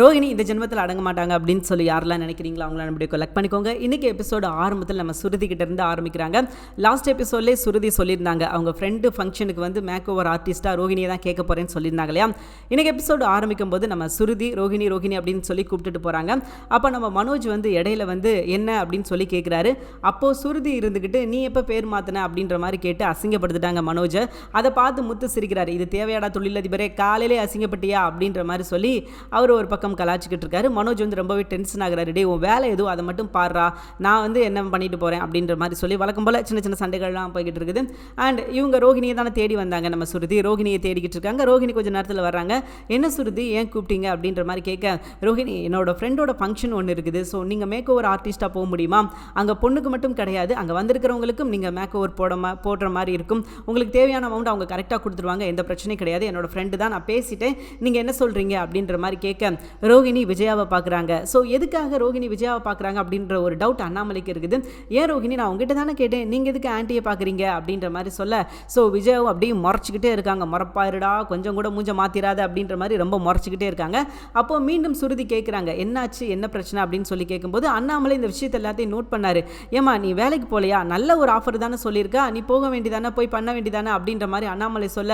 ரோஹிணி இந்த ஜென்மத்தில் அடங்க மாட்டாங்க அப்படின்னு சொல்லி யாரெல்லாம் நினைக்கிறீங்களோ அவங்கள நம்மளுடைய கலெக்ட் பண்ணிக்கோங்க. இன்றைக்கி எபிசோடு ஆரம்பத்தில் நம்ம சுருதி கிட்ட இருந்து ஆரம்பிக்கிறாங்க. லாஸ்ட் எபிசோட்லேயே சுருதி சொல்லியிருந்தாங்க. அவங்க ஃப்ரெண்டு ஃபங்க்ஷனுக்கு வந்து மேக் ஓவர் ஆர்டிஸ்ட்டாக ரோஹிணியை தான் கேட்க போகிறேன்னு சொல்லியிருந்தாங்க இல்லையா? இன்றைக்கி எபிசோடு ஆரம்பிக்கும் போது நம்ம சுருதி ரோஹிணி ரோஹிணி அப்படின்னு சொல்லி கூப்பிட்டுட்டு போகிறாங்க அப்போ நம்ம மனோஜ் வந்து இடையில வந்து என்ன அப்படின்னு சொல்லி கேட்குறாரு அப்போது சுருதி இருந்துக்கிட்டு நீ எப்போ பேர் மாற்றின அப்படின்ற மாதிரி கேட்டு அசிங்கப்படுத்திட்டாங்க மனோஜை. அதை பார்த்து முத்து சிரிக்கிறாரு. இது தேவையாடா தொழிலதிபரே காலையிலே அசிங்கப்பட்டியா? அப்படின்ற மாதிரி சொல்லி அவர் ஒரு பக்கம் கலாச்சிக்கிட்டு இருக்காரு. மனோஜ் வந்து ரொம்பவே டென்ஷன் ஆகிறாரு. டே உன் வேலை எதுவும்? அதை மட்டும் பாடுறா. நான் வந்து என்ன பண்ணிட்டு போகிறேன் அப்படின்ற மாதிரி சொல்லி வழக்கம் போல் சின்ன சின்ன சண்டைகள்லாம் போய்கிட்டு இருக்குது. அண்ட் இவங்க ரோகிணியை தானே தேடி வந்தாங்க நம்ம சுருதி. ரோகிணியை தேடிக்கிட்டு இருக்காங்க. ரோகிணி கொஞ்சம் நேரத்தில் வர்றாங்க. என்ன சுருதி? ஏன் கூப்பிட்டீங்க? அப்படின்ற மாதிரி கேட்க ரோகிணி என்னோட ஃப்ரெண்டோட ஃபங்க்ஷன் ஒன்று இருக்குது. ஸோ நீங்கள் மேக் ஓவர் ஆர்டிஸ்ட்டாக போக முடியுமா? அங்கே பொண்ணுக்கு மட்டும் கிடையாது. அங்கே வந்திருக்கிறவங்களுக்கும் நீங்கள் மேக் ஓவர் போட போடுற மாதிரி இருக்கும். உங்களுக்கு தேவையான அமௌண்ட் அவங்க கரெக்டாக கொடுத்துருவாங்க. எந்த பிரச்சனையும் கிடையாது. என்னோட ஃப்ரெண்டு தான் நான் பேசிட்டேன். நீங்கள் என்ன சொல்கிறீங்க அப்படின்ற மாதிரி கேட்க ரோகிணி விஜயாவை பார்க்குறாங்க. ஸோ எதுக்காக ரோகிணி விஜயாவை பார்க்குறாங்க அப்படின்ற ஒரு டவுட் அண்ணாமலைக்கு இருக்குது. ஏன் ரோகிணி நான் உங்ககிட்ட தானே கேட்டேன். நீங்கள் எதுக்கு ஆன்ட்டியை பார்க்குறீங்க? அப்படின்ற மாதிரி சொல்ல. ஸோ விஜயாவும் அப்படியே முறைச்சிக்கிட்டே இருக்காங்க. முறப்பாருடா கொஞ்சம் கூட மூஞ்ச மாற்றிராத அப்படின்ற மாதிரி ரொம்ப முறைச்சிக்கிட்டே இருக்காங்க. அப்போ மீண்டும் சுருதி கேட்குறாங்க என்னாச்சு? என்ன பிரச்சனை? அப்படின்னு சொல்லி கேட்கும்போது அண்ணாமலை இந்த விஷயத்தை எல்லாத்தையும் நோட் பண்ணாரு. ஏமா நீ வேலைக்கு போகலையா நல்ல ஒரு ஆஃபர் தானே சொல்லியிருக்கா. நீ போக வேண்டியதானே? போய் பண்ண வேண்டியதானே? அப்படின்ற மாதிரி அண்ணாமலை சொல்ல.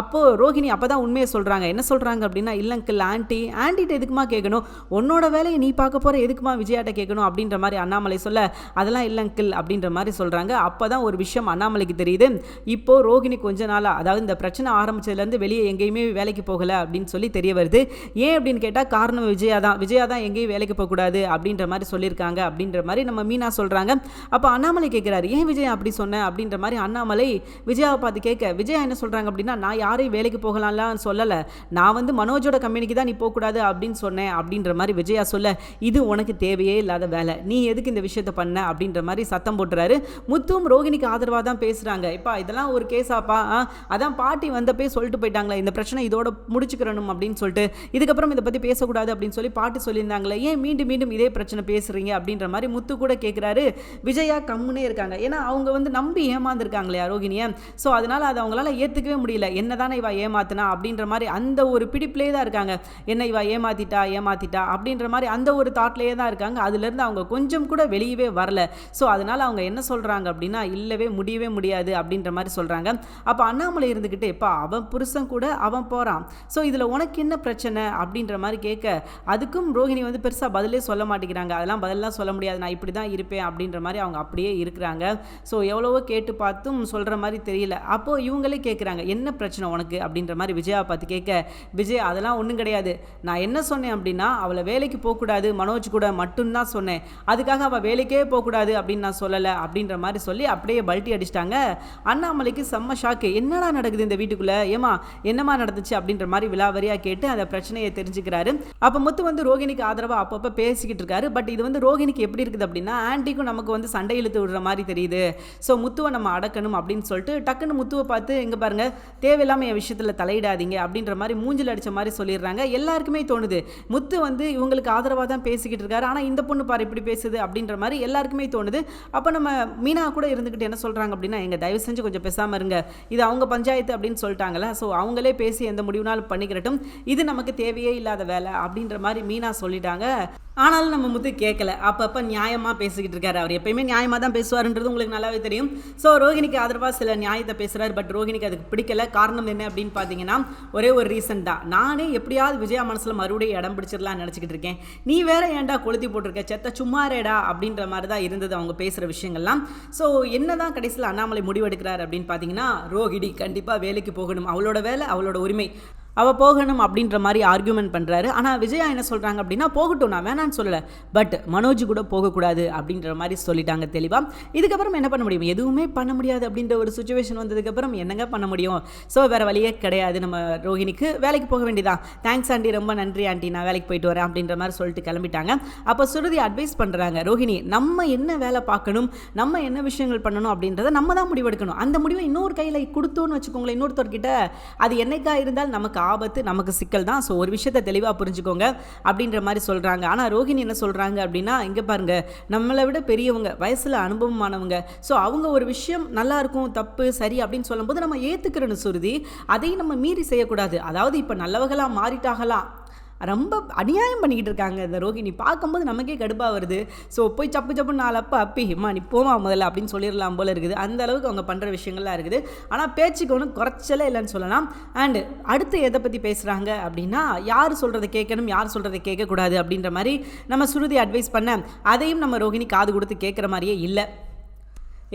அப்போது ரோஹிணி அப்போ தான் உண்மையை சொல்கிறாங்க என்ன சொல்கிறாங்க அப்படின்னா இல்லைங்கல் ஆண்டி. ஆண்டி என்கிட்ட எதுக்குமா கேட்கணும்? உன்னோட வேலையை நீ பார்க்க போகிற எதுக்குமா விஜயாட்ட கேட்கணும் அப்படின்ற மாதிரி அண்ணாமலை சொல்ல அதெல்லாம் இல்லைங்கிள் அப்படின்ற மாதிரி சொல்கிறாங்க அப்போ தான் ஒரு விஷயம் அண்ணாமலைக்கு தெரியுது. இப்போ ரோகிணி கொஞ்ச நாளாக அதாவது இந்த பிரச்சனை ஆரம்பிச்சதுலேருந்து வெளியே எங்கேயுமே வேலைக்கு போகலை அப்படின்னு சொல்லி தெரிய வருது. ஏன் அப்படின்னு கேட்டால் காரணம் விஜயா தான். விஜயா தான் எங்கேயும் வேலைக்கு போகக்கூடாது அப்படின்ற மாதிரி சொல்லியிருக்காங்க அப்படின்ற மாதிரி நம்ம மீனா சொல்கிறாங்க அப்போ அண்ணாமலை கேட்குறாரு ஏன் விஜயா அப்படி சொன்னேன் அப்படின்ற மாதிரி அண்ணாமலை விஜயாவை பார்த்து கேட்க விஜயா என்ன சொல்கிறாங்க அப்படின்னா நான் யாரையும் வேலைக்கு போகலாம்லாம் சொல்லலை. நான் வந்து மனோஜோட கம்பெனிக்கு தான் நீ போகக்கூடாது அப்படின்னு அப்படின்னு சொன்னேன் அப்படின்ற மாதிரி விஜயா சொல்ல இது உனக்கு தேவையே இல்லாத வேலை. நீ எதுக்கு இந்த விஷயத்த பண்ண? அப்படின்ற மாதிரி சத்தம் போட்டுறாரு. முத்துவும் ரோகிணிக்கு ஆதரவாக தான் பேசுகிறாங்க இப்போ இதெல்லாம் ஒரு கேஸாப்பா? ஆ, அதான் பாட்டி வந்தப்பே சொல்லிட்டு போயிட்டாங்களே இந்த பிரச்சனை இதோட முடிச்சுக்கிறணும் அப்படின்னு சொல்லிட்டு இதுக்கப்புறம் இதை பற்றி பேசக்கூடாது அப்படின்னு சொல்லி பாட்டி சொல்லியிருந்தாங்களே ஏன் மீண்டும் மீண்டும் இதே பிரச்சனை பேசுகிறீங்க அப்படின்ற மாதிரி முத்து கூட கேட்குறாரு விஜயா கம்முனே இருக்காங்க. ஏன்னா அவங்க வந்து நம்பி ஏமாந்துருக்காங்களே ரோகிணியை. ஸோ அதனால் அதை அவங்களால ஏற்றுக்கவே முடியல. என்ன தானே இவா ஏமாத்தினா? அப்படின்ற மாதிரி அந்த ஒரு பிடிப்பிலே தான் இருக்காங்க. என்ன இவ ஏமாத்திட்டா ஏமாத்திட்டா அப்படின்ற மாதிரி அந்த ஒரு தாட்லேயே தான் இருக்காங்க. அதுலேருந்து அவங்க கொஞ்சம் கூட வெளியவே வரல. ஸோ அதனால் அவங்க என்ன சொல்கிறாங்க அப்படின்னா இல்லவே முடியவே முடியாது அப்படின்ற மாதிரி சொல்கிறாங்க அப்போ அண்ணாமலை இருந்துக்கிட்டு எப்பா அவன் புருஷன் கூட அவன் போகிறான் ஸோ இதில் உனக்கு என்ன பிரச்சனை? அப்படின்ற மாதிரி கேட்க அதுக்கும் ரோஹிணி வந்து பெருசாக பதிலே சொல்ல மாட்டேங்கிறாங்க. அதெல்லாம் பதிலெலாம் சொல்ல முடியாது. நான் இப்படி தான் இருப்பேன் அப்படின்ற மாதிரி அவங்க அப்படியே இருக்கிறாங்க. ஸோ எவ்வளவோ கேட்டு பார்த்தும் சொல்கிற மாதிரி தெரியல. அப்போது இவங்களே கேட்குறாங்க என்ன பிரச்சனை உனக்கு? அப்படின்ற மாதிரி விஜயாவை பார்த்து கேட்க விஜய் அதெல்லாம் ஒன்றும் கிடையாது. நான் என்ன சொன்னேன் அப்படின்னா அவளை வேலைக்கு போகக்கூடாது மனோஜ் கூட மட்டும்தான் சொன்னேன். அதுக்காக அவள் வேலைக்கே போகக்கூடாது அப்படின்னு நான் சொல்லலை அப்படின்ற மாதிரி சொல்லி அப்படியே பல்ட்டி அடிச்சிட்டாங்க. அண்ணாமலைக்கு செம்ம ஷாக்கு என்னடா நடக்குது இந்த வீட்டுக்குள்ளே? ஏமா என்னமா நடந்துச்சு? அப்படின்ற மாதிரி விலாவரியாக கேட்டு அந்த பிரச்சனையை தெரிஞ்சுக்கிறாரு. அப்போ முத்து வந்து ரோகிணிக்கு ஆதரவாக அப்பப்போ பேசிக்கிட்டு இருக்காரு. பட் இது வந்து ரோகிணிக்கு எப்படி இருக்குது அப்படின்னா ஆன்ட்டிக்கும் நமக்கு வந்து சண்டை இழுத்து விடுற மாதிரி தெரியுது. ஸோ முத்துவை நம்ம அடக்கணும் அப்படின்னு சொல்லிட்டு டக்குன்னு முத்துவை பார்த்து இங்கே பாருங்க தேவையில்லாமல் என் விஷயத்தில் தலையிடாதீங்க அப்படின்ற மாதிரி மூஞ்சில் அடித்த மாதிரி சொல்லிடுறாங்க. எல்லாருக்குமே தோணுது முத்து வந்து இவங்களுக்கு ஆதரவாக தான் பேசிக்கிட்டு இருக்காரு. ஆனால் இந்த பொண்ணு பாரு இப்படி பேசுது அப்படின்ற மாதிரி எல்லாருக்குமே தோணுது. அப்போ நம்ம மீனா கூட இருந்துக்கிட்டு என்ன சொல்கிறாங்க அப்படின்னா எங்கள் தயவு செஞ்சு கொஞ்சம் பேசாமல் இருங்க. இது அவங்க பஞ்சாயத்து அப்படின்னு சொல்லிட்டாங்களா ஸோ அவங்களே பேசி எந்த முடிவுனாலும் பண்ணிக்கிறட்டும். இது நமக்கு தேவையே இல்லாத வேலை அப்படின்ற மாதிரி மீனா சொல்லிட்டாங்க. ஆனாலும் நம்ம முத்து கேட்கல அப்பப்போ நியாயமாக பேசிக்கிட்டு இருக்காரு. அவர் எப்பயுமே நியாயமாக தான் பேசுவாருன்றது உங்களுக்கு நல்லாவே தெரியும். ஸோ ரோஹினிக்கு ஆதரவாக சில நியாயத்தை பேசுகிறார் பட் ரோஹினிக்கு அதுக்கு பிடிக்கல. காரணம் என்ன அப்படின்னு பார்த்தீங்கன்னா ஒரே ஒரு ரீசன் தான். நானே எப்படியாவது விஜயா மனசில் மறுபடியும் இடம் பிடிச்சிடலாம்னு நினச்சிக்கிட்டு இருக்கேன். நீ வேற ஏன்டா கொளுத்தி போட்டிருக்க? செத்த சும்மாரேடா அப்படின்ற மாதிரி தான் இருந்தது அவங்க பேசுகிற விஷயங்கள்லாம். ஸோ என்ன தான் கடைசியில் அண்ணாமலை முடிவெடுக்கிறார் அப்படின்னு பார்த்தீங்கன்னா ரோஹிடி கண்டிப்பாக வேலைக்கு போகணும். அவளோட வேலை அவளோட உரிமை. அவள் போகணும் அப்படின்ற மாதிரி ஆர்கியூமெண்ட் பண்ணுறாரு ஆனால் விஜயா என்ன சொல்கிறாங்க அப்படின்னா போகட்டும் நான் வேணான்னு சொல்லலை. பட் மனோஜ் கூட போகக்கூடாது அப்படின்ற மாதிரி சொல்லிட்டாங்க தெளிவாக இதுக்கப்புறம் என்ன பண்ண முடியும்? எதுவுமே பண்ண முடியாது அப்படின்ற ஒரு சுச்சுவேஷன் வந்ததுக்கப்புறம் என்னங்க பண்ண முடியும்? ஸோ வேறு வழியே கிடையாது நம்ம ரோஹிணிக்கு. வேலைக்கு போக வேண்டியதான் தேங்க்ஸ் ஆண்டி. ரொம்ப நன்றி ஆண்டி. நான் வேலைக்கு போயிட்டு வரேன் அப்படின்ற மாதிரி சொல்லிட்டு கிளம்பிட்டாங்க. அப்போ சுருதி அட்வைஸ் பண்ணுறாங்க ரோஹிணி நம்ம என்ன வேலை பார்க்கணும்? நம்ம என்ன விஷயங்கள் பண்ணணும்? அப்படின்றத நம்ம தான் முடிவெடுக்கணும். அந்த முடிவை இன்னொரு கையில் கொடுத்தோன்னு வச்சுக்கோங்களேன் இன்னொருத்தர்கிட்ட. அது என்னைக்கா இருந்தால் நமக்கு ஆபத்து நமக்கு சிக்கல் தான். ஸோ ஒரு விஷயத்தை தெளிவாக புரிஞ்சுக்கோங்க அப்படின்ற மாதிரி சொல்கிறாங்க ஆனால் ரோஹிணி என்ன சொல்கிறாங்க அப்படின்னா இங்கே பாருங்க நம்மளை விட பெரியவங்க வயசில் அனுபவமானவங்க. ஸோ அவங்க ஒரு விஷயம் நல்லாயிருக்கும் தப்பு சரி அப்படின்னு சொல்லும்போது நம்ம ஏற்றுக்கிறோன்னு சுருதி அதையும் நம்ம மீறி செய்யக்கூடாது. அதாவது இப்போ நல்லவர்களாக மாறிட்டாகலாம் ரொம்ப அநியாயம் பண்ணிக்கிட்டு இருக்காங்க இந்த ரோகிணி பார்க்கும்போது நமக்கே கடுப்பாக வருது. ஸோ போய் சப்பு சப்பு நாலு அப்போ அப்பி ஹிமா நீ போமா முதல்ல அப்படின்னு சொல்லிடலாம் போல இருக்குது. அந்த அளவுக்கு அவங்க பண்ணுற விஷயங்கள்லாம் இருக்குது. ஆனால் பேச்சுக்கு ஒன்றும் குறைச்சலே இல்லைன்னு சொல்லலாம். அண்டு அடுத்து எதை பற்றி பேசுகிறாங்க அப்படின்னா யார் சொல்கிறத கேட்கணும் யார் சொல்கிறத கேட்கக்கூடாது அப்படின்ற மாதிரி நம்ம சுருதி அட்வைஸ் பண்ண அதையும் நம்ம ரோகிணி காது கொடுத்து கேட்குற மாதிரியே இல்லை.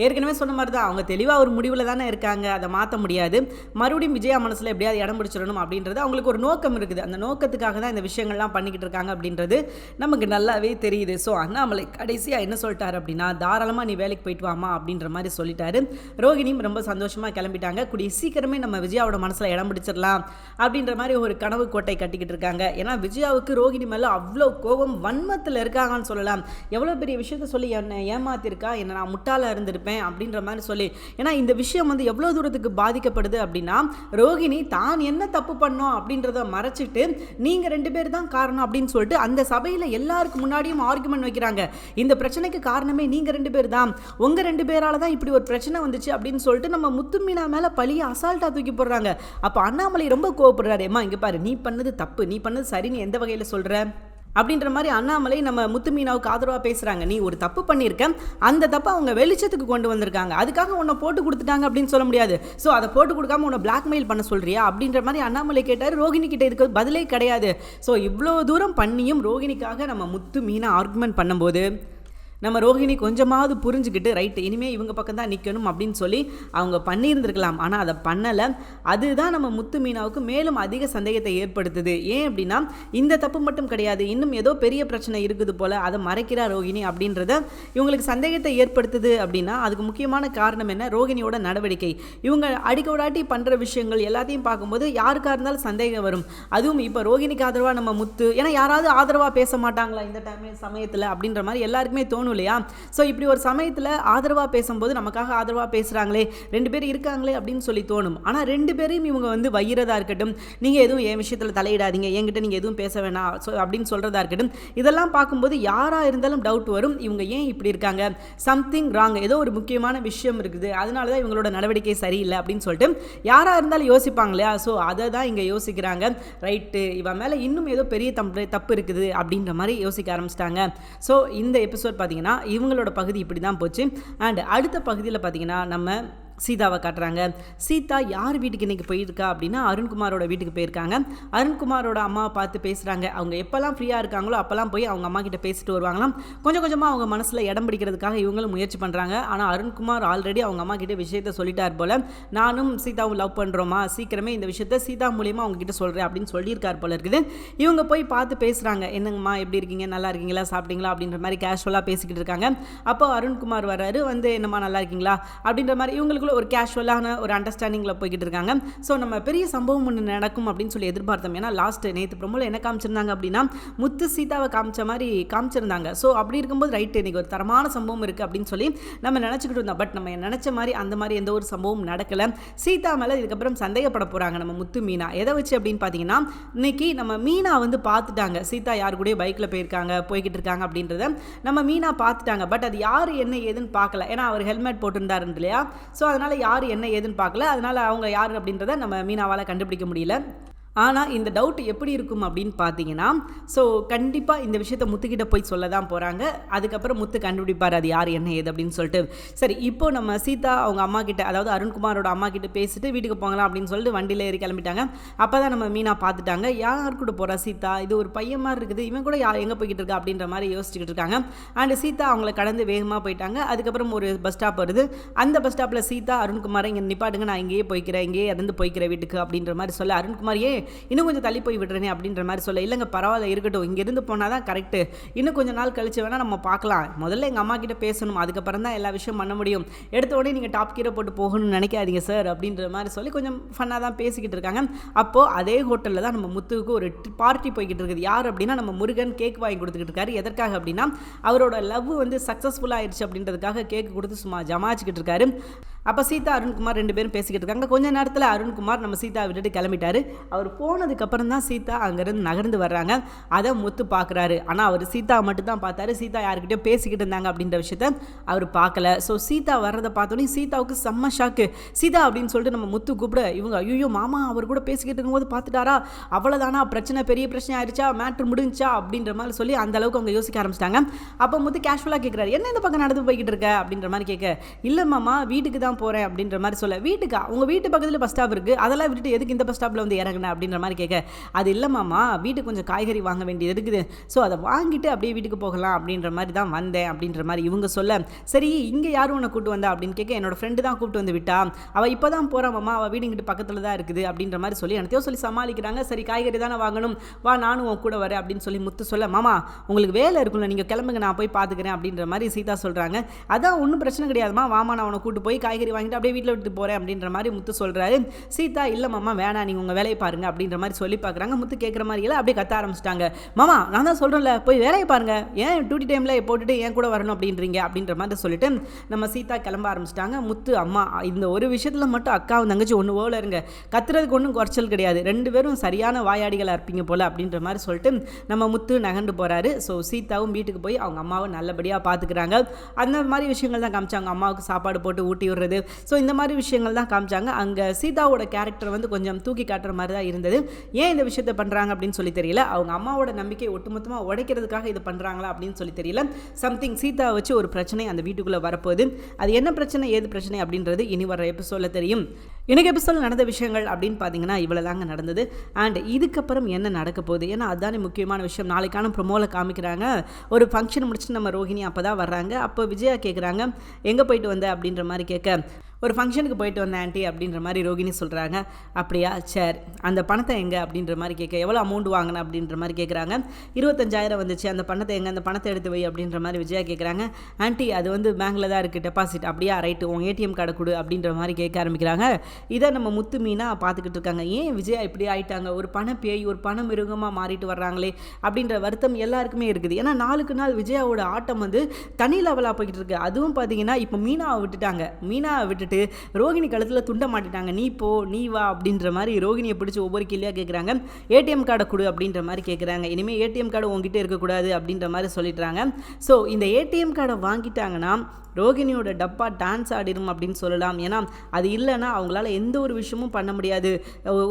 ஏற்கனவே சொன்ன மாதிரி தான் அவங்க தெளிவாக ஒரு முடிவில் தானே இருக்காங்க. அதை மாற்ற முடியாது. மறுபடியும் விஜயா மனசில் எப்படியாவது இடம் பிடிச்சிடணும் அப்படின்றது அவங்களுக்கு ஒரு நோக்கம் இருக்குது. அந்த நோக்கத்துக்காக தான் இந்த விஷயங்கள்லாம் பண்ணிக்கிட்டு இருக்காங்க அப்படின்றது நமக்கு நல்லாவே தெரியுது. ஸோ அண்ணாமலை கடைசியாக என்ன சொல்லிட்டாரு அப்படின்னா தாராளமாக நீ வேலைக்கு போயிட்டு வாமா அப்படின்ற மாதிரி சொல்லிட்டாரு. ரோகிணியும் ரொம்ப சந்தோஷமாக கிளம்பிட்டாங்க. கூடிய சீக்கிரமே நம்ம விஜயாவோட மனசில் இடம் பிடிச்சிடலாம் அப்படின்ற மாதிரி ஒரு கனவு கோட்டை கட்டிக்கிட்டு இருக்காங்க. ஏன்னா விஜயாவுக்கு ரோகிணி மேலே அவ்வளோ கோபம் வன்மத்தில் இருக்காங்கன்னு சொல்லலாம். எவ்வளோ பெரிய விஷயத்த சொல்லி என்னை ஏமாத்திருக்கா? என்னை நான் முட்டாளாக இருந்திருப்பேன். அப்படின்ற மாதிரி சொல்லி ஏன்னா இந்த விஷயம் வந்து எவ்வளோ தூரத்துக்கு பாதிக்கப்படுது அப்படின்னா ரோகிணி தான் என்ன தப்பு பண்ணோம் அப்படின்றத மறைச்சிட்டு நீங்கள் ரெண்டு பேர் தான் காரணம் அப்படின்னு சொல்லிட்டு அந்த சபையில் எல்லாருக்கு முன்னாடியும் ஆர்குமெண்ட் வைக்கிறாங்க. இந்த பிரச்சனைக்கு காரணமே நீங்கள் ரெண்டு பேர் தான். உங்கள் ரெண்டு பேரால் தான் இப்படி ஒரு பிரச்சனை வந்துச்சு அப்படின்னு சொல்லிட்டு நம்ம முத்து மீனா மேலே பழிய அசால்ட்டாக தூக்கி போடுறாங்க. அப்போ அண்ணாமலை ரொம்ப கோவப்படுறாரு. ஏம்மா இங்கே பாரு நீ பண்ணது தப்பு நீ பண்ணது சரின்னு எந்த வகையில் சொல்கிற அப்படின்ற மாதிரி அண்ணாமலை நம்ம முத்துமீனாவுக்கு ஆதரவாக பேசுகிறாங்க நீ ஒரு தப்பு பண்ணியிருக்க அந்த தப்பை அவங்க வெளிச்சத்துக்கு கொண்டு வந்திருக்காங்க. அதுக்காக உன்னை போட்டு கொடுத்துட்டாங்க அப்படின்னு சொல்ல முடியாது. ஸோ அதை போட்டு கொடுக்காம உன்னை பிளாக்மெயில் பண்ண சொல்கிறியா அப்படின்ற மாதிரி அண்ணாமலை கேட்டார். ரோகிணி கிட்ட இதுக்கு பதிலே கிடையாது. ஸோ இவ்வளோ தூரம் பண்ணியும் ரோகிணிக்காக நம்ம முத்து மீனா ஆர்குமெண்ட் பண்ணும்போது நம்ம ரோஹிணி கொஞ்சமாவது புரிஞ்சுக்கிட்டு ரைட்டு இனிமேல் இவங்க பக்கம் தான் நிற்கணும் அப்படின்னு சொல்லி அவங்க பண்ணியிருந்திருக்கலாம். ஆனால் அதை பண்ணலை. அதுதான் நம்ம முத்து மீனாவுக்கு மேலும் அதிக சந்தேகத்தை ஏற்படுத்துது. ஏன் அப்படின்னா இந்த தப்பு மட்டும் கிடையாது. இன்னும் ஏதோ பெரிய பிரச்சனை இருக்குது போல். அதை மறைக்கிறா ரோஹிணி அப்படின்றத இவங்களுக்கு சந்தேகத்தை ஏற்படுத்துது அப்படின்னா அதுக்கு முக்கியமான காரணம் என்ன? ரோஹிணியோட நடவடிக்கை. இவங்க அடிக்க விடாட்டி பண்ணுற விஷயங்கள் எல்லாத்தையும் பார்க்கும்போது யாருக்காக இருந்தாலும் சந்தேகம் வரும். அதுவும் இப்போ ரோஹிணிக்கு ஆதரவாக நம்ம முத்து? ஏன்னா யாராவது ஆதரவாக பேச மாட்டாங்களா இந்த டைம் சமயத்தில்? அப்படின்ற மாதிரி எல்லாருக்குமே தோணும். தோணும் இல்லையா? ஸோ இப்படி ஒரு சமயத்தில் ஆதரவாக பேசும்போது நமக்காக ஆதரவாக பேசுகிறாங்களே ரெண்டு பேர் இருக்காங்களே அப்படின்னு சொல்லி தோணும். ஆனால் ரெண்டு பேரையும் இவங்க வந்து வையிறதா இருக்கட்டும் நீங்கள் எதுவும் என் விஷயத்தில் தலையிடாதீங்க என்கிட்ட நீங்கள் எதுவும் பேச வேணாம் ஸோ அப்படின்னு சொல்கிறதா இருக்கட்டும் இதெல்லாம் பார்க்கும்போது யாராக இருந்தாலும் டவுட் வரும். இவங்க ஏன் இப்படி இருக்காங்க? சம்திங் ராங் ஏதோ ஒரு முக்கியமான விஷயம் இருக்குது. அதனால தான் இவங்களோட நடவடிக்கை சரியில்லை அப்படின்னு சொல்லிட்டு யாராக இருந்தாலும் யோசிப்பாங்க இல்லையா ஸோ அதை தான் இங்கே யோசிக்கிறாங்க. ரைட்டு இவன் மேலே இன்னும் ஏதோ பெரிய தப்பு தப்பு இருக்குது அப்படின்ற மாதிரி யோசிக்க ஆரம்பிச்சிட்டாங்க. ஸோ இந்த எபிசோட் பார்த்தீங்கன்னா இவங்களோட பகுதி இப்படி தான் போச்சு. அண்ட் அடுத்த பகுதியில் பார்த்தீங்கன்னா நம்ம சீதாவை காட்டுறாங்க. சீதா யார் வீட்டுக்கு இன்றைக்கி போயிருக்கா அப்படின்னா அருண்குமாரோட வீட்டுக்கு போயிருக்காங்க. அருண்குமாரோட அம்மாவை பார்த்து பேசுகிறாங்க அவங்க எப்போல்லாம் ஃப்ரீயாக இருக்காங்களோ அப்போல்லாம் போய் அவங்க அம்மா கிட்ட பேசிட்டு வருவாங்களாம். கொஞ்சம் கொஞ்சமாக அவங்க மனசில் இடம் பிடிக்கிறதுக்காக இவங்களும் முயற்சி பண்ணுறாங்க ஆனால் அருண்குமார் ஆல்ரெடி அவங்க அம்மா கிட்ட விஷயத்த சொல்லிட்டார் போல். நானும் சீதாவும் லவ் பண்ணுறோமா சீக்கிரமே இந்த விஷயத்த சீதா மூலியமாக அவங்க கிட்ட சொல்கிறேன் அப்படின்னு சொல்லியிருக்கார் போல இருக்குது. இவங்க போய் பார்த்து பேசுகிறாங்க என்னங்கம்மா எப்படி இருக்கீங்க? நல்லா இருக்கீங்களா? சாப்பிட்டீங்களா? அப்படின்ற மாதிரி கேஷுவலாக பேசிக்கிட்டு இருக்காங்க. அப்போ அருண்குமார் வர்றாரு. வந்து என்னம்மா நல்லா இருக்கீங்களா? அப்படின்ற மாதிரி இவங்களுக்குள்ள ஒரு கேஷுவலான ஒரு அண்டர்ஸ்டாண்டிங்கில் போய்கிட்டு இருக்காங்க. ஸோ நம்ம பெரிய சம்பவம் ஒன்று நடக்கும் அப்படின்னு சொல்லி எதிர்பார்த்தோம். ஏன்னா லாஸ்ட் நேற்று ப்ரொமோல என்ன காமிச்சிருந்தாங்க அப்படின்னா முத்து சீதாவை காமிச்ச மாதிரி காமிச்சிருந்தாங்க. ஸோ அப்படி இருக்கும்போது ரைட்டு இன்றைக்கி ஒரு தரமான சம்பவம் இருக்குது அப்படின்னு சொல்லி நம்ம நினச்சிக்கிட்டு இருந்தோம். பட் நம்ம நினச்ச மாதிரி அந்த மாதிரி எந்த ஒரு சம்பவம் நடக்கலை. சீதா மேலே இதுக்கப்புறம் சந்தேகப்பட போகிறாங்க நம்ம முத்து மீனா எதை வச்சு அப்படின்னு பார்த்தீங்கன்னா இன்னைக்கு நம்ம மீனா வந்து பார்த்துட்டாங்க சீதா யார் கூட பைக்கில் போயிருக்காங்க போய்கிட்டு இருக்காங்க அப்படின்றத நம்ம மீனா பார்த்துட்டாங்க பட் அது யார் என்ன ஏதுன்னு பார்க்கல ஏன்னா அவர் ஹெல்மெட் போட்டிருந்தாரு இல்லையா? ஸோ அதனால் யார் என்ன ஏதுன்னு பார்க்கல. அதனால் அவங்க யார் அப்படின்றத நம்ம மீனாவால் கண்டுபிடிக்க முடியல. ஆனால் இந்த டவுட் எப்படி இருக்கும் அப்படின்னு பார்த்தீங்கன்னா ஸோ கண்டிப்பாக இந்த விஷயத்த முத்துக்கிட்ட போய் சொல்ல தான் போகிறாங்க அதுக்கப்புறம் முத்து கண்டுபிடிப்பார் அது யார் என்ன ஏது? அப்படின்னு சொல்லிட்டு. சரி இப்போ நம்ம சீதா அவங்க அம்மா கிட்ட அதாவது அருண்குமாரோட அம்மா கிட்ட பேசிட்டு வீட்டுக்கு போகலாம் அப்படின்னு சொல்லிட்டு வண்டியில் ஏறி கிளம்பிட்டாங்க. அப்போ தான் நம்ம மீனா பார்த்துட்டாங்க. யார் கூட போகிறா சீதா? இது ஒரு பையன் மாதிரி இருக்குது. இவன் கூட யார் எங்கே போய்கிட்டு இருக்கா? அப்படின்ற மாதிரி யோசிச்சுக்கிட்டு இருக்காங்க. அண்ட் சீதா அவங்கள கடந்து வேகமாக போயிட்டாங்க. அதுக்கப்புறம் ஒரு பஸ் ஸ்டாப் வருது. அந்த பஸ் ஸ்டாப்பில் சீதா அருண்குமாரை இங்கே நிப்பாட்டுங்க நான் இங்கேயே போய்க்கிறேன். இங்கேயே இறந்து போய்க்கிறேன் வீட்டுக்கு. அப்படின்ற மாதிரி சொல்ல அருண்குமார் ஏ இன்னும் கொஞ்சம் தள்ளி போய் விடுறேனே அப்படின்ற மாதிரி சொல்ல இல்லைங்க பரவாயில்ல இருக்கட்டும் இங்கேருந்து போனால் தான் கரெக்டு இன்னும் கொஞ்சம் நாள் கழிச்சு வேணால் நம்ம பார்க்கலாம். முதல்ல எங்கள் அம்மா கிட்ட பேசணும் அதுக்கப்புறம் தான் எல்லா விஷயம் பண்ண முடியும். எடுத்த உடனே நீங்கள் டாப் கீரை போட்டு போகணும்னு நினைக்காதீங்க சார் அப்படின்ற மாதிரி சொல்லி கொஞ்சம் ஃபன்னாக தான் பேசிக்கிட்டு இருக்காங்க. அப்போது அதே ஹோட்டலில் தான் நம்ம முத்துவுக்கு ஒரு பார்ட்டி போய்கிட்டு இருக்குது. யார் அப்படின்னா நம்ம முருகன் கேக் வாங்கி கொடுத்துக்கிட்டு இருக்காரு. எதற்காக அப்படின்னா அவரோட லவ் வந்து சக்ஸஸ்ஃபுல்லாக ஆயிடுச்சு அப்படின்றதுக்காக கேக் கொடுத்து சும்மா ஜமாச்சிக்கிட்டு இருக்காரு. அப்போ சீதா அருண்குமார் ரெண்டு பேரும் பேசிக்கிட்டு இருக்காங்க. கொஞ்ச நேரத்தில் அருண்குமார் நம்ம சீதா விட்டுட்டு கிளம்பிட்டாரு. அவர் போனதுக்கப்புறம் தான் சீதா அங்கேருந்து நகர்ந்து வர்றாங்க. அதை முத்து பார்க்குறாரு ஆனால் அவர் சீதா மட்டும்தான் பார்த்தாரு. சீதா யாருக்கிட்டே பேசிக்கிட்டு இருந்தாங்க அப்படின்ற விஷயத்த அவர் பார்க்கல ஸோ சீதா வர்றதை பார்த்தோன்னே சீதாவுக்கு செம்ம ஷாக்கு சீதா அப்படின்னு சொல்லிட்டு நம்ம முத்து கூப்பிட இவங்க ஐயோ மாமா அவர் கூட பேசிக்கிட்டு இருக்கும்போது பார்த்துட்டாரா? அவ்வளோதானா பிரச்சனை பெரிய பிரச்சனை ஆயிடுச்சா? மேட்ரு முடிஞ்சா அப்படின்ற மாதிரி சொல்லி அந்த அளவுக்கு அவங்க யோசிக்க ஆரம்பிச்சிட்டாங்க. அப்போ முத்து கேஷுவலாக கேட்குறாரு என்ன இந்த பக்கம் நடந்து போய்கிட்டு இருக்க? அப்படின்ற மாதிரி கேட்க இல்லை மாமா வீட்டுக்கு தான் போகிறேன் அப்படின்ற மாதிரி சொல்ல. வீட்டுக்கா உங்கள் வீட்டு பக்கத்தில் பஸ் ஸ்டாப் இருக்குது அதெல்லாம் விட்டுட்டு எதுக்கு இந்த பஸ் ஸ்டாப்பில் வந்து இறங்கினேன் அப்படின்ற மாதிரி கேட்க. அது இல்லை மாமா வீட்டுக்கு கொஞ்சம் காய்கறி வாங்க வேண்டியது இருக்குது. ஸோ அதை வாங்கிட்டு அப்படியே வீட்டுக்கு போகலாம் அப்படின்ற மாதிரி தான் வந்தேன் அப்படின்ற மாதிரி இவங்க சொல்ல. சரி இங்கே யாரும் உன்னை கூப்பிட்டு வந்தா அப்படின்னு கேட்க என்னோட ஃப்ரெண்டு தான் கூப்பிட்டு வந்து விட்டா. அவள் இப்போ தான் போகிறா மாமா அவள் வீடு இங்கிட்டு பக்கத்தில் தான் இருக்குது அப்படின்ற மாதிரி சொல்லி எனத்தையோ சொல்லி சமாளிக்கிறாங்க. சரி காய்கறி தானே வாங்கணும். வா நானும் உன் கூட வரேன் அப்படின்னு சொல்லி முத்து சொல்ல மாமா உங்களுக்கு வேலை இருக்குல்ல நீங்கள் கிளம்புங்க நான் போய் பார்த்துக்கிறேன் அப்படின்ற மாதிரி சீதா சொல்கிறாங்க அதான் ஒன்றும் பிரச்சனை கிடையாதுமா. வாமா நான் உன்னை கூட்டு போய் காய்கறி வாங்கிட்டு அப்படியே வீட்டில் விட்டு போகிறேன் அப்படின்ற மாதிரி முத்து சொல்கிறாரு சீதா இல்லை மாமா வேணாம் நீங்கள் உங்கள் வேலையை பாருங்க அப்படின்ற மாதிரி சொல்லி பார்க்குறாங்க. முத்து கேட்குற மாதிரி எல்லாம் அப்படியே கத்த ஆரம்பிச்சிட்டாங்க. மாமா நான் தான் சொல்கிறேன்ல போய் வேலையை பாருங்க. ஏன் டியூட்டி டைமில் போட்டுட்டு ஏன் கூட வரணும் அப்படின்றீங்க? அப்படின்ற மாதிரி சொல்லிட்டு நம்ம சீதா கிளம்ப ஆரம்பிச்சிட்டாங்க. முத்து அம்மா இந்த ஒரு விஷயத்தில் மட்டும் அக்காவும் தங்கச்சி ஒன்று ஓவில் இருங்க. கத்துறதுக்கு ஒன்றும் குறைச்சல் கிடையாது. ரெண்டு பேரும் சரியான வாயாடிகளாக இருப்பீங்க போல் அப்படின்ற மாதிரி சொல்லிட்டு நம்ம முத்து நகண்டு போகிறாரு ஸோ சீதாவும் வீட்டுக்கு போய் அவங்க அம்மாவை நல்லபடியாக பார்த்துக்கிறாங்க அந்த மாதிரி விஷயங்கள் தான் காமிச்சாங்க அம்மாவுக்கு சாப்பாடு போட்டு ஊட்டி விடுறது ஸோ இந்த மாதிரி விஷயங்கள் தான் காமிச்சாங்க. அங்கே சீதாவோட கேரக்டர் வந்து கொஞ்சம் தூக்கி காட்டுற மாதிரி தான் இருந்தது. ஏன் இந்த விஷயத்தை பண்ணுறாங்க அப்படின்னு சொல்லி தெரியல. அவங்க அம்மாவோட நம்பிக்கை ஒட்டுமொத்தமாக உடைக்கிறதுக்காக இது பண்ணுறாங்களா அப்படின்னு சொல்லி தெரியல. சம்திங் சீதா வச்சு ஒரு பிரச்சனை அந்த வீட்டுக்குள்ளே வரப்போகுது. அது என்ன பிரச்சனை ஏது பிரச்சனை அப்படின்றது இனி வர எபிசோடில் தெரியும். எனக்கு எபிசோடில் நடந்த விஷயங்கள் அப்படின்னு பார்த்தீங்கன்னா இவ்வளோ தாங்க நடந்தது. அண்ட் இதுக்கப்புறம் என்ன நடக்க போகுது? ஏன்னா அதுதானே முக்கியமான விஷயம். நாளைக்கான ப்ரொமோவில் காமிக்கிறாங்க. ஒரு ஃபங்க்ஷன் முடிச்சுட்டு நம்ம ரோஹிணி அப்போ தான் வர்றாங்க. அப்போ விஜயா கேட்குறாங்க எங்கே போயிட்டு வந்த? அப்படின்ற மாதிரி கேட்க. ஒரு ஃபங்க்ஷனுக்கு போயிட்டு வந்தேன் ஆண்டி அப்படின்ற மாதிரி ரோகிணி சொல்கிறாங்க அப்படியா சரி. அந்த பணத்தை எங்கே? அப்படின்ற மாதிரி கேட்க எவ்வளோ அமௌண்ட் வாங்கினேன் அப்படின்ற மாதிரி கேட்குறாங்க. இருபத்தஞ்சாயிரம் வந்துச்சு. அந்த பணத்தை எங்கே? அந்த பணத்தை எடுத்து வை அப்படின்ற மாதிரி விஜயா கேட்குறாங்க. ஆண்டி அது வந்து பேங்கில் தான் இருக்குது டெபாசிட் அப்படியா ரைட்டு உன் ஏடிஎம் கார்டை கொடு அப்படின்ற மாதிரி கேட்க ஆரம்பிக்கிறாங்க. இதை நம்ம முத்து மீனாக பார்த்துக்கிட்டு இருக்காங்க. ஏன் விஜயா இப்படி ஆயிட்டாங்க? ஒரு பண பேய் ஒரு பண மிருகமாக மாறிட்டு வர்றாங்களே அப்படின்ற வருத்தம் எல்லாருக்குமே இருக்குது. ஏன்னா நாளுக்கு நாள் விஜயாவோட ஆட்டம் வந்து தனி லெவலாக போய்கிட்டு இருக்கு. அதுவும் பார்த்தீங்கன்னா இப்போ மீனாவை விட்டுட்டாங்க. மீனாவை விட்டுட்டு ரோகிணி கழுத்தில் துண்ட மாட்டிட்டாங்க. நீ போ நீ வா அப்படின்ற மாதிரி ரோகிணியை பிடிச்சி ஒவ்வொரு கேள்வியாக கேட்குறாங்க ஏடிஎம் கார்டை கொடு அப்படின்ற மாதிரி கேட்குறாங்க இனிமேல் ஏடிஎம் கார்டு உங்ககிட்ட இருக்கக்கூடாது அப்படின்ற மாதிரி சொல்லிடுறாங்க ஸோ இந்த ஏடிஎம் கார்டை வாங்கிட்டாங்கன்னா ரோகிணியோட டப்பா டான்ஸ் ஆடிடும் அப்படின்னு சொல்லலாம். ஏன்னா அது இல்லைன்னா அவங்களால எந்த ஒரு விஷயமும் பண்ண முடியாது.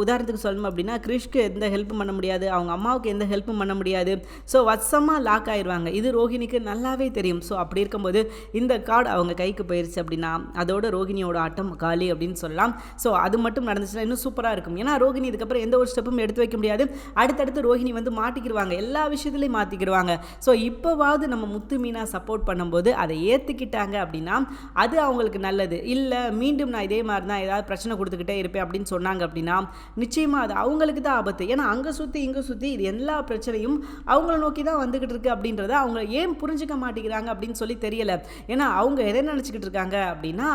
உதாரணத்துக்கு சொல்லணும் அப்படின்னா கிறிஷ்க்கு எந்த ஹெல்ப்பும் பண்ண முடியாது. அவங்க அம்மாவுக்கு எந்த ஹெல்ப்பும் பண்ண முடியாது. ஸோ வசமாக லாக் ஆயிடுவாங்க இது ரோகிணிக்கு நல்லாவே தெரியும். ஸோ அப்படி இருக்கும்போது இந்த கார்டு அவங்க கைக்கு போயிருச்சு அப்படின்னா அதோட ரோகிணியோட ஆட்டம் காலி அப்படின்னு சொல்லலாம். ஸோ அது மட்டும் நடந்துச்சுன்னா இன்னும் சூப்பராக இருக்கும். ஏன்னா ரோகிணி இதுக்கப்புறம் எந்த ஒரு ஸ்டெப்பும் எடுத்து வைக்க முடியாது. அடுத்தடுத்து ரோகிணி வந்து மாட்டிக்கிடுவாங்க எல்லா விஷயத்துலையும் மாற்றிக்கிடுவாங்க ஸோ இப்போவாவது நம்ம முத்து மீனா சப்போர்ட் பண்ணும்போது அதை ஏற்றுக்கிட்டாங்க அப்படின்னா அது அவங்களுக்கு நல்லது. இல்லை மீண்டும் நான் இதே மாதிரி தான் ஏதாவது பிரச்சனை கொடுத்துக்கிட்டே இருப்பேன் அப்படின்னு சொன்னாங்க அப்படின்னா நிச்சயமாக அது அவங்களுக்கு தான் ஆபத்து. ஏன்னா அங்கே சுற்றி இங்கே சுற்றி இது எல்லா பிரச்சனையும் அவங்கள நோக்கி தான் வந்துக்கிட்டு இருக்கு அப்படின்றத அவங்க ஏன் புரிஞ்சுக்க மாட்டேங்கிறாங்க அப்படின்னு சொல்லி தெரியல. ஏன்னா அவங்க எதை நினச்சிக்கிட்டு இருக்காங்க அப்படின்னா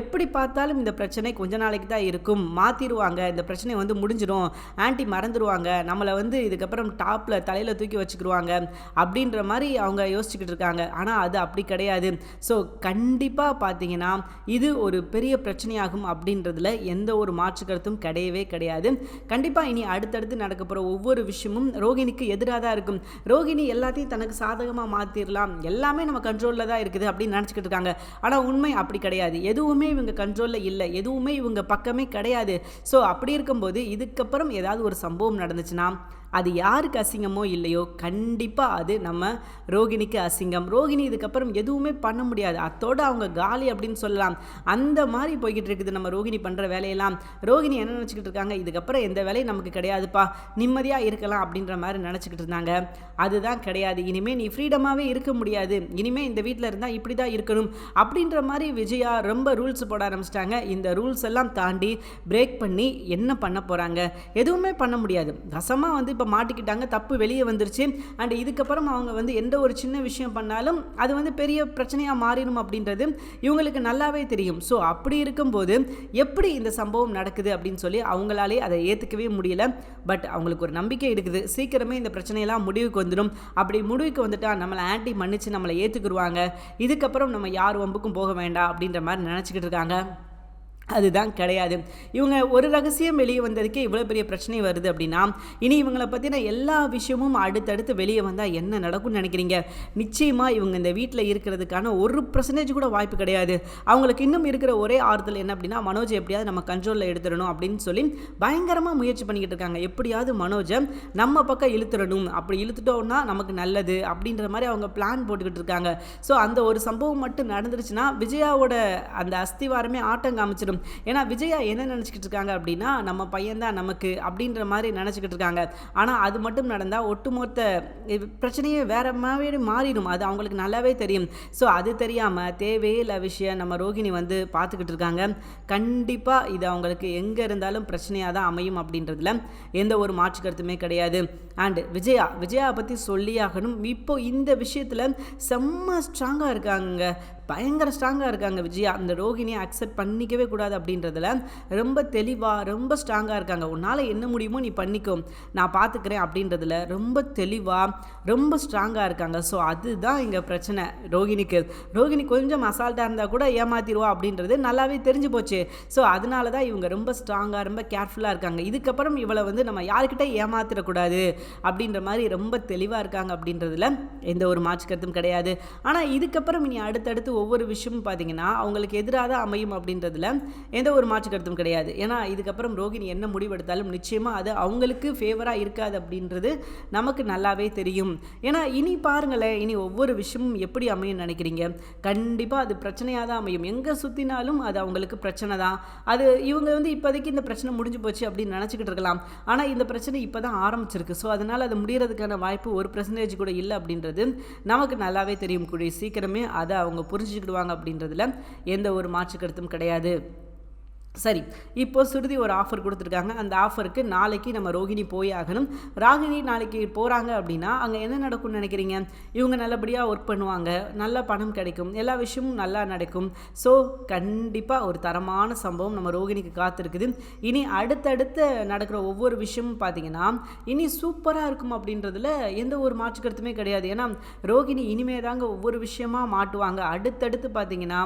எப்படி பார்த்தாலும் இந்த பிரச்சனை கொஞ்ச நாளைக்கு தான் இருக்கும். மாற்றிடுவாங்க இந்த பிரச்சனை வந்து முடிஞ்சிடும் ஆன்ட்டி மறந்துடுவாங்க நம்மளை வந்து இதுக்கப்புறம் டாப்பில் தலையில் தூக்கி வச்சுக்கிடுவாங்க அப்படின்ற மாதிரி அவங்க யோசிச்சுக்கிட்டு இருக்காங்க. ஆனால் அது அப்படி கிடையாது. ஸோ கண்டிப்பாக பார்த்தீங்கன்னா இது ஒரு பெரிய பிரச்சனையாகும் அப்படின்றதுல எந்த ஒரு மாற்று கருத்தும் கிடையவே கிடையாது. கண்டிப்பாக இனி அடுத்தடுத்து நடக்க போகிற ஒவ்வொரு விஷயமும் ரோகிணிக்கு எதிராக தான் இருக்கும். ரோகிணி எல்லாத்தையும் தனக்கு சாதகமாக மாற்றிடலாம் எல்லாமே நம்ம கண்ட்ரோலில் தான் இருக்குது அப்படின்னு நினச்சிக்கிட்டு இருக்காங்க. ஆனால் உண்மை அப்படி கிடையாது. எதுவுமே இவங்க கண்ட்ரோலில் இல்லை. எதுவுமே இவங்க பக்கமே கிடையாது. ஸோ அப்படி இருக்கும்போது இதுக்கப்புறம் ஏதாவது ஒரு சம்பவம் நடந்துச்சுன்னா அது யாருக்கு அசிங்கமோ இல்லையோ கண்டிப்பாக அது நம்ம ரோகிணிக்கு அசிங்கம். ரோகிணி இதுக்கப்புறம் எதுவுமே பண்ண முடியாது. அத்தோட அவங்க காலி அப்படின்னு சொல்லலாம். அந்த மாதிரி போய்கிட்டு இருக்குது நம்ம ரோகிணி பண்ணுற வேலையெல்லாம். ரோகிணி என்ன நினச்சிக்கிட்டு இருக்காங்க? இதுக்கப்புறம் எந்த வேலையும் நமக்கு கிடையாதுப்பா. நிம்மதியாக இருக்கலாம் அப்படின்ற மாதிரி நினச்சிக்கிட்டு இருந்தாங்க. அதுதான் கிடையாது. இனிமேல் நீ ஃப்ரீடமாகவே இருக்க முடியாது. இனிமேல் இந்த வீட்டில் இருந்தால் இப்படி தான் இருக்கணும். அப்படின்ற மாதிரி விஜயா ரொம்ப ரூல்ஸ் போட ஆரம்பிச்சிட்டாங்க. இந்த ரூல்ஸ் எல்லாம் தாண்டி பிரேக் பண்ணி என்ன பண்ண போகிறாங்க எதுவுமே பண்ண முடியாது. வசமாக வந்து இப்போ மாட்டிக்கிட்டாங்க தப்பு வெளியே வந்துருச்சு. அண்ட் இதுக்கப்புறம் அவங்க வந்து எந்த ஒரு சின்ன விஷயம் பண்ணாலும் அது வந்து பெரிய பிரச்சனையாக மாறிடும் அப்படின்றது இவங்களுக்கு நல்லாவே தெரியும். ஸோ அப்படி இருக்கும்போது எப்படி இந்த சம்பவம் நடக்குது அப்படின்னு சொல்லி அவங்களாலே அதை ஏற்றுக்கவே முடியல. பட் அவங்களுக்கு ஒரு நம்பிக்கை இருக்குது. சீக்கிரமே இந்த பிரச்சனையெல்லாம் முடிவுக்கு வந்துடும். அப்படி முடிவுக்கு வந்துட்டா நம்மளை ஆன்ட்டி மன்னிச்சு நம்மளை ஏற்றுக்குருவாங்க இதுக்கப்புறம் நம்ம யார் வம்புக்கும் போக வேண்டாம் அப்படின்ற மாதிரி நினச்சிக்கிட்டு இருக்காங்க. அதுதான் கிடையாது. இவங்க ஒரு ரகசியம் வெளியே வந்ததுக்கே இவ்வளோ பெரிய பிரச்சனை வருது அப்படின்னா இனி இவங்களை பற்றின எல்லா விஷயமும் அடுத்தடுத்து வெளியே வந்தால் என்ன நடக்கும்னு நினைக்கிறீங்க? நிச்சயமாக இவங்க இந்த வீட்டில் இருக்கிறதுக்கான ஒரு பர்சன்டேஜ் கூட வாய்ப்பு கிடையாது. அவங்களுக்கு இன்னும் இருக்கிற ஒரே ஆறுதல் என்ன அப்படின்னா மனோஜை எப்படியாவது நம்ம கண்ட்ரோலில் எடுத்துடணும் அப்படின்னு சொல்லி பயங்கரமாக முயற்சி பண்ணிக்கிட்டு இருக்காங்க. எப்படியாவது மனோஜை நம்ம பக்கம் இழுத்துடணும். அப்படி இழுத்துட்டோம்னா நமக்கு நல்லது அப்படின்ற மாதிரி அவங்க பிளான் போட்டுக்கிட்டு இருக்காங்க. ஸோ அந்த ஒரு சம்பவம் மட்டும் நடந்துருச்சுன்னா விஜயாவோட அந்த அஸ்திவாரமே ஆட்டம் காமிச்சிடும். ஏன்னா விஜயா என்ன நினச்சிக்கிட்டு இருக்காங்க அப்படின்னா நம்ம பையன்தான் நமக்கு அப்படின்ற மாதிரி நினச்சிக்கிட்டு இருக்காங்க. ஆனால் அது மட்டும் நடந்தால் ஒட்டுமொத்த இது பிரச்சனையே வேற மாதிரி மாறிடும். அது அவங்களுக்கு நல்லாவே தெரியும். ஸோ அது தெரியாமல் தேவையே விஷயம். நம்ம ரோகிணி வந்து பார்த்துக்கிட்டு இருக்காங்க. கண்டிப்பாக இது அவங்களுக்கு எங்கே இருந்தாலும் பிரச்சனையாக தான் அமையும் அப்படின்றதுல எந்த ஒரு மாற்று கருத்துமே கிடையாது. அண்டு விஜயா விஜயா பற்றி சொல்லியாகணும் இப்போ இந்த விஷயத்தில் செம்ம ஸ்ட்ராங்காக இருக்காங்க பயங்கர ஸ்ட்ராங்காக இருக்காங்க விஜயா. அந்த ரோகிணியை அக்செப்ட் பண்ணிக்கவே கூடாது அப்படின்றதுல ரொம்ப தெளிவாக ரொம்ப ஸ்ட்ராங்காக இருக்காங்க. உன்னால் என்ன முடியுமோ நீ பண்ணிக்கோ. நான் பார்த்துக்கிறேன் அப்படின்றதுல ரொம்ப தெளிவாக ரொம்ப ஸ்ட்ராங்காக இருக்காங்க. ஸோ அதுதான் இங்கே பிரச்சனை ரோகிணிக்கு. ரோகிணி கொஞ்சம் அசால்ட்டாக இருந்தால் கூட ஏமாத்திடுவா அப்படின்றது நல்லாவே தெரிஞ்சு போச்சு. ஸோ அதனால தான் இவங்க ரொம்ப ஸ்ட்ராங்காக ரொம்ப கேர்ஃபுல்லாக இருக்காங்க. இதுக்கப்புறம் இவளை வந்து நம்ம யாருக்கிட்ட ஏமாத்திடக்கூடாது அப்படின்ற மாதிரி ரொம்ப தெளிவாக இருக்காங்க அப்படின்றதுல எந்த ஒரு மாற்று கருத்தும் கிடையாது. ஆனால் இதுக்கப்புறம் இனி அடுத்தடுத்து ஒவ்வொரு விஷயமும் பார்த்தீங்கன்னா அவங்களுக்கு எதிராக தான் அமையும் அப்படின்றதுல எந்த ஒரு மாற்று கருத்தும் கிடையாது. ஏன்னா இதுக்கப்புறம் ரோகிணி என்ன முடிவெடுத்தாலும் நிச்சயமாக அது அவங்களுக்கு ஃபேவராக இருக்காது அப்படின்றது நமக்கு நல்லாவே தெரியும். ஏன்னா இனி பாருங்களேன் இனி ஒவ்வொரு விஷயமும் எப்படி அமையும் நினைக்கிறீங்க? கண்டிப்பாக அது பிரச்சனையாக தான் அமையும். எங்கே சுற்றினாலும் அது அவங்களுக்கு பிரச்சனை தான். அது இவங்க வந்து இப்போதைக்கு இந்த பிரச்சனை முடிஞ்சு போச்சு அப்படின்னு நினச்சிக்கிட்டு இருக்கலாம். ஆனால் இந்த பிரச்சனை இப்போ தான் ஆரம்பிச்சிருக்கு. ஸோ அதனால் அது முடிகிறதுக்கான வாய்ப்பு ஒரு பர்சன்டேஜ் கூட இல்லை அப்படின்றது நமக்கு நல்லாவே தெரியும். கூடிய சீக்கிரமே அதை அவங்க புரிஞ்சுக்கிடுவாங்க அப்படின்றதுல எந்த ஒரு மாற்று கருத்தும் கிடையாது. சரி இப்போ சுருதி ஒரு ஆஃபர் கொடுத்துருக்காங்க. அந்த ஆஃபருக்கு நாளைக்கு நம்ம ரோகிணி போய் ஆகணும். ராகினி நாளைக்கு போகிறாங்க அப்படின்னா அங்கே என்ன நடக்கும்னு நினைக்கிறீங்க? இவங்க நல்லபடியாக ஒர்க் பண்ணுவாங்க. நல்ல பணம் கிடைக்கும். எல்லா விஷயமும் நல்லா நடக்கும். ஸோ கண்டிப்பாக ஒரு தரமான சம்பவம் நம்ம ரோகிணிக்கு காத்திருக்குது. இனி அடுத்தடுத்து நடக்கிற ஒவ்வொரு விஷயமும் பார்த்தீங்கன்னா இனி சூப்பராக இருக்கும் அப்படின்றதுல எந்த ஒரு மாற்று கருத்துமே கிடையாது. ஏன்னா ரோகிணி இனிமே தாங்க ஒவ்வொரு விஷயமா மாட்டுவாங்க. அடுத்தடுத்து பார்த்தீங்கன்னா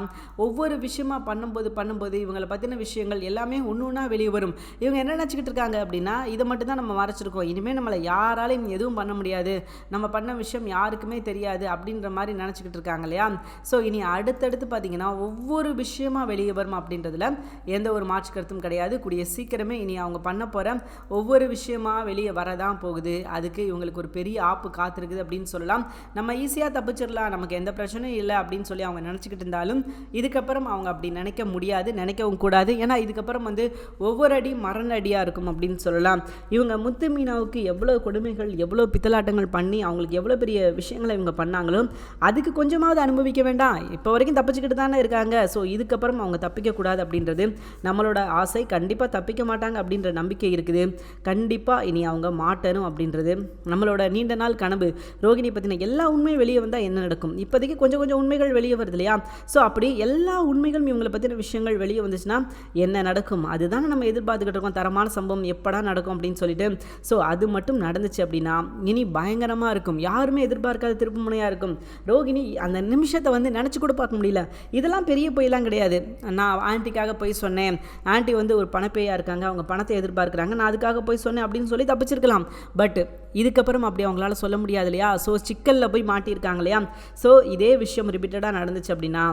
ஒவ்வொரு விஷயமா பண்ணும்போது பண்ணும்போது இவங்களை பற்றின விஷயம் விஷயங்கள் எல்லாமே ஒன்று ஒன்றா வெளியே வரும். இவங்க என்ன நினச்சிக்கிட்டு இருக்காங்க அப்படின்னா இதை மட்டும் தான் நம்ம மறைச்சிருக்கோம். இனிமேல் நம்மளை யாராலையும் எதுவும் பண்ண முடியாது. நம்ம பண்ண விஷயம் யாருக்குமே தெரியாது அப்படின்ற மாதிரி நினச்சிக்கிட்டு இருக்காங்க இல்லையா? ஸோ இனி அடுத்தடுத்து பார்த்தீங்கன்னா ஒவ்வொரு விஷயமா வெளியே வரும் அப்படின்றதுல எந்த ஒரு மாற்று கருத்தும் கிடையாது. கூடிய சீக்கிரமே இனி அவங்க பண்ண போகிற ஒவ்வொரு விஷயமா வெளியே வரதான் போகுது. அதுக்கு இவங்களுக்கு ஒரு பெரிய ஆப்பு காத்திருக்குது அப்படின்னு சொல்லலாம். நம்ம ஈஸியாக தப்பிச்சிடலாம். நமக்கு எந்த பிரச்சனையும் இல்லை அப்படின்னு சொல்லி அவங்க நினச்சிக்கிட்டு இருந்தாலும் இதுக்கப்புறம் அவங்க அப்படி நினைக்க முடியாது நினைக்கவும் கூடாது. ஏன்னா இதுக்கப்புறம் வந்து ஒவ்வொரு அடி மரணடியாக இருக்கும் அப்படின்னு சொல்லலாம். இவங்க முத்து மீனாவுக்கு எவ்வளோ கொடுமைகள் எவ்வளோ பித்தலாட்டங்கள் பண்ணி அவங்களுக்கு எவ்வளோ பெரிய விஷயங்களை இவங்க பண்ணாங்களோ அதுக்கு கொஞ்சமாவது அனுபவிக்க வேண்டாம். இப்போ வரைக்கும் தப்பிச்சுக்கிட்டு தானே இருக்காங்க. ஸோ இதுக்கப்புறம் அவங்க தப்பிக்கக்கூடாது அப்படின்றது நம்மளோட ஆசை. கண்டிப்பாக தப்பிக்க மாட்டாங்க அப்படின்ற நம்பிக்கை இருக்குது. கண்டிப்பாக இனி அவங்க மாட்டணும் அப்படின்றது நம்மளோட நீண்ட நாள் கனவு. ரோகிணி பற்றின எல்லா உண்மையும் வெளியே வந்தால் என்ன நடக்கும்? இப்போதைக்கு கொஞ்சம் கொஞ்சம் உண்மைகள் வெளியே வருது இல்லையா? ஸோ அப்படி எல்லா உண்மைகளும் இவங்களை பற்றின விஷயங்கள் வெளியே வந்துச்சுன்னா என்ன நடக்கும்? அதுதானே நம்ம எதிர்பார்த்துக்கிட்டு இருக்கோம். தரமான சம்பவம் எப்படா நடக்கும் அப்படின்னு சொல்லிட்டு. ஸோ அது மட்டும் நடந்துச்சு அப்படின்னா இனி பயங்கரமாக இருக்கும். யாருமே எதிர்பார்க்காத திருப்பு முனையாக இருக்கும். ரோகிணி அந்த நிமிஷத்தை வந்து நினச்சி கூட பார்க்க முடியல. இதெல்லாம் பெரிய பொய்லாம் கிடையாது. நான் ஆண்டிக்காக போய் சொன்னேன். ஆண்டி வந்து ஒரு பணப்பேயாக இருக்காங்க. அவங்க பணத்தை எதிர்பார்க்குறாங்க. நான் அதுக்காக போய் சொன்னேன் அப்படின்னு சொல்லி தப்பிச்சிருக்கலாம். பட் இதுக்கப்புறம் அப்படி அவங்களால சொல்ல முடியாது இல்லையா? ஸோ சிக்கலில் போய் மாட்டியிருக்காங்க இல்லையா? ஸோ இதே விஷயம் ரிப்பீட்டடாக நடந்துச்சு அப்படின்னா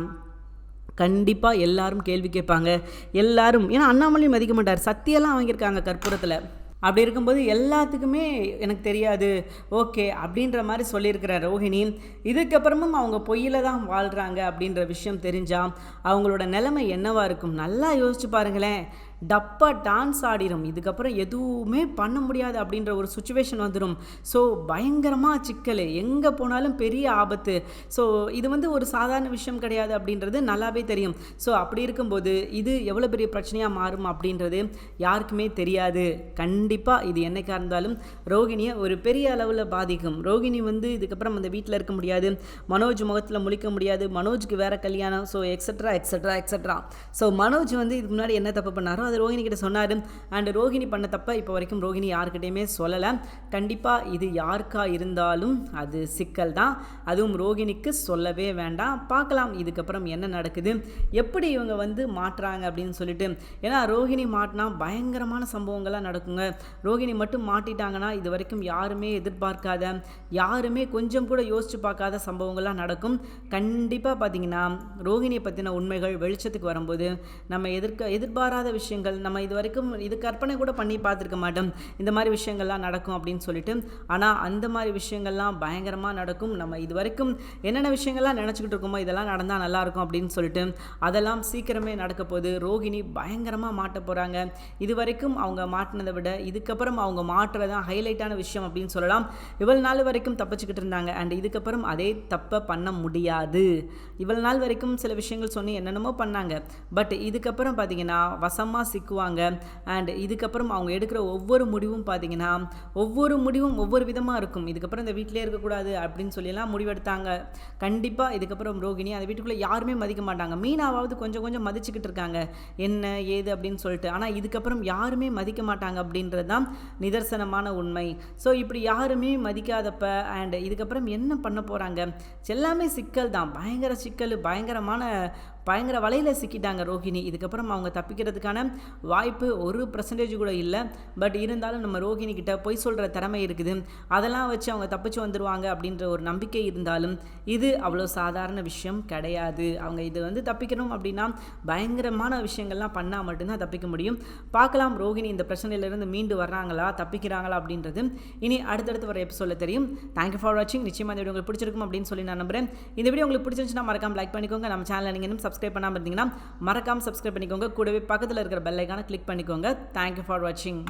கண்டிப்பாக எல்லாரும் கேள்வி கேட்பாங்க. எல்லாரும் ஏன்னா அண்ணாமலையும் மதிக்க மாட்டார். சத்தியெல்லாம் வாங்கியிருக்காங்க கற்பூரத்தில். அப்படி இருக்கும்போது எல்லாத்துக்குமே எனக்கு தெரியாது. ஓகே அப்படின்ற மாதிரி சொல்லியிருக்கிறார் ரோஹிணி. இதுக்கப்புறமும் அவங்க பொய்யில் தான் வாழ்கிறாங்க அப்படின்ற விஷயம் தெரிஞ்சால் அவங்களோட நிலைமை என்னவாக இருக்கும்? நல்லா யோசிச்சு பாருங்களேன். டப்பா டான்ஸ் ஆடிடும் இதுக்கப்புறம் எதுவுமே பண்ண முடியாது அப்படின்ற ஒரு சுச்சுவேஷன் வந்துடும் ஸோ பயங்கரமாக சிக்கல். எங்கே போனாலும் பெரிய ஆபத்து. ஸோ இது வந்து ஒரு சாதாரண விஷயம் கிடையாது அப்படின்றது நல்லாவே தெரியும். ஸோ அப்படி இருக்கும்போது இது எவ்வளோ பெரிய பிரச்சனையாக மாறும் அப்படின்றது யாருக்குமே தெரியாது. கண்டிப்பாக இது என்னைக்கா இருந்தாலும் ரோகிணியை ஒரு பெரிய அளவில் பாதிக்கும். ரோகிணி வந்து இதுக்கப்புறம் அந்த வீட்டில் இருக்க முடியாது. மனோஜ் முகத்தில் முழிக்க முடியாது. மனோஜுக்கு வேறு கல்யாணம். So extra extra extra so Manoj வந்து இதுக்கு முன்னாடி என்ன தப்பு பண்ணாரோ கண்டிப்பாக அது ரோஹிணி கிட்ட சொன்னார். அண்ட் ரோஹிணி பண்ண தப்ப இப்போ வரைக்கும் ரோஹிணி யாருக்கிட்டையுமே சொல்லலை. கண்டிப்பாக இது யாருக்கா இருந்தாலும் அது சிக்கல் தான். அதுவும் ரோஹிணிக்கு சொல்லவே வேண்டாம். பார்க்கலாம் இதுக்கப்புறம் என்ன நடக்குது. எப்படி இவங்க வந்து மாட்டுறாங்க அப்படின்னு சொல்லிட்டு. ஏன்னா ரோஹிணி மாட்டினா பயங்கரமான சம்பவங்கள்லாம் நடக்குங்க. ரோஹிணி மட்டும் மாட்டிட்டாங்கன்னா இது வரைக்கும் யாருமே எதிர்பார்க்காத யாருமே கொஞ்சம் கூட யோசிச்சு பார்க்காத சம்பவங்கள்லாம் நடக்கும். கண்டிப்பாக பார்த்தீங்கன்னா ரோஹிணியை பற்றின உண்மைகள் வெளிச்சத்துக்கு வரும்போது நம்ம எதிர்க்க எதிர்பாராத விஷயங்கள் நம்ம இது வரைக்கும் இது கற்பனை கூட பண்ணி பார்த்துருக்க மாட்டோம். இந்த மாதிரி விஷயங்கள்லாம் நடக்கும் அப்படின்னு சொல்லிட்டு. ஆனால் அந்த மாதிரி விஷயங்கள்லாம் பயங்கரமாக நடக்கும். நம்ம இது வரைக்கும் என்னென்ன விஷயங்கள்லாம் நினச்சிக்கிட்டு இருக்கோமோ இதெல்லாம் நடந்தால் நல்லாயிருக்கும் அப்படின்னு சொல்லிட்டு. அதெல்லாம் சீக்கிரமே நடக்க போகுது. ரோகிணி பயங்கரமாக மாட்ட போகிறாங்க இது வரைக்கும் அவங்க மாட்டினதை விட இதுக்கப்புறம் அவங்க மாட்டுறது தான் ஹைலைட்டான விஷயம் அப்படின்னு சொல்லலாம். இவ்வளவு நாள் வரைக்கும் தப்பிச்சுக்கிட்டு இருந்தாங்க. அண்ட் இதுக்கப்புறம் அதே தப்பை பண்ண முடியாது. இவ்வளவு நாள் வரைக்கும் சில விஷயங்கள் சொல்லி என்னென்னமோ பண்ணாங்க. பட் இதுக்கப்புறம் பார்த்தீங்கன்னா வசமாக சிக்குவாங்க. அண்ட் இதுக்கப்புறம் அவங்க எடுக்கிற ஒவ்வொரு முடிவும் பார்த்தீங்கன்னா ஒவ்வொரு முடிவும் ஒவ்வொரு விதமாக இருக்கும். இதுக்கப்புறம் இந்த வீட்டிலே இருக்கக்கூடாது அப்படின்னு சொல்லியெல்லாம் முடிவெடுத்தாங்க. கண்டிப்பாக இதுக்கப்புறம் ரோகிணி அந்த வீட்டுக்குள்ளே யாருமே மதிக்க மாட்டாங்க. மீனாவது கொஞ்சம் கொஞ்சம் மதிச்சுக்கிட்டு இருக்காங்க. என்ன ஏது அப்படின்னு சொல்லிட்டு. ஆனால் இதுக்கப்புறம் யாருமே மதிக்க மாட்டாங்க அப்படின்றது தான் நிதர்சனமான உண்மை. ஸோ இப்படி யாருமே மதிக்காதப்ப அண்ட் இதுக்கப்புறம் என்ன பண்ண போகிறாங்க எல்லாமே சிக்கல் தான் பயங்கர சிக்கல் பயங்கரமான பயங்கர வலையில் சிக்கிட்டாங்க ரோஹிணி. இதுக்கப்புறம் அவங்க தப்பிக்கிறதுக்கான வாய்ப்பு ஒரு பர்சன்டேஜ் கூட இல்லை. பட் இருந்தாலும் நம்ம ரோஹிணி கிட்ட பொய் சொல்கிற திறமை இருக்குது. அதெல்லாம் வச்சு அவங்க தப்பிச்சு வந்துடுவாங்க அப்படின்ற ஒரு நம்பிக்கை இருந்தாலும் இது அவ்வளோ சாதாரண விஷயம் கிடையாது. அவங்க இது வந்து தப்பிக்கணும் அப்படின்னா பயங்கரமான விஷயங்கள்லாம் பண்ணால் மட்டும்தான் தப்பிக்க முடியும். பார்க்கலாம் ரோஹிணி இந்த பிரச்சனையிலேருந்து மீண்டு வர்றாங்களா? தப்பிக்கிறாங்களா அப்படின்றது. இனி அடுத்தடுத்து வர எபிசோடில் தெரியும். தேங்க்யூ ஃபார் வாட்சிங் நிச்சயமாக இந்த வீடியோ உங்களுக்கு பிடிச்சிருக்கும் அப்படின்னு சொல்லி நான் நம்புறேன். இந்த வீடியோ உங்களுக்கு பிடிச்சிருந்துச்சுன்னா மறக்காம லைக் பண்ணிக்கோங்க. நம்ம சேனலில் நீங்கள் இன்னும் சப்ஸ்கிரைப் பண்ணாமல் இருந்தீங்கன்னா மறக்காமல் சப்ஸ்கிரைப் பண்ணிக்கோங்க. கூடவே பக்கத்தில் இருக்கிற பெல்லைக்கான கிளிக் பண்ணிக்கோங்க. தேங்க்யூ ஃபார் வாட்சிங்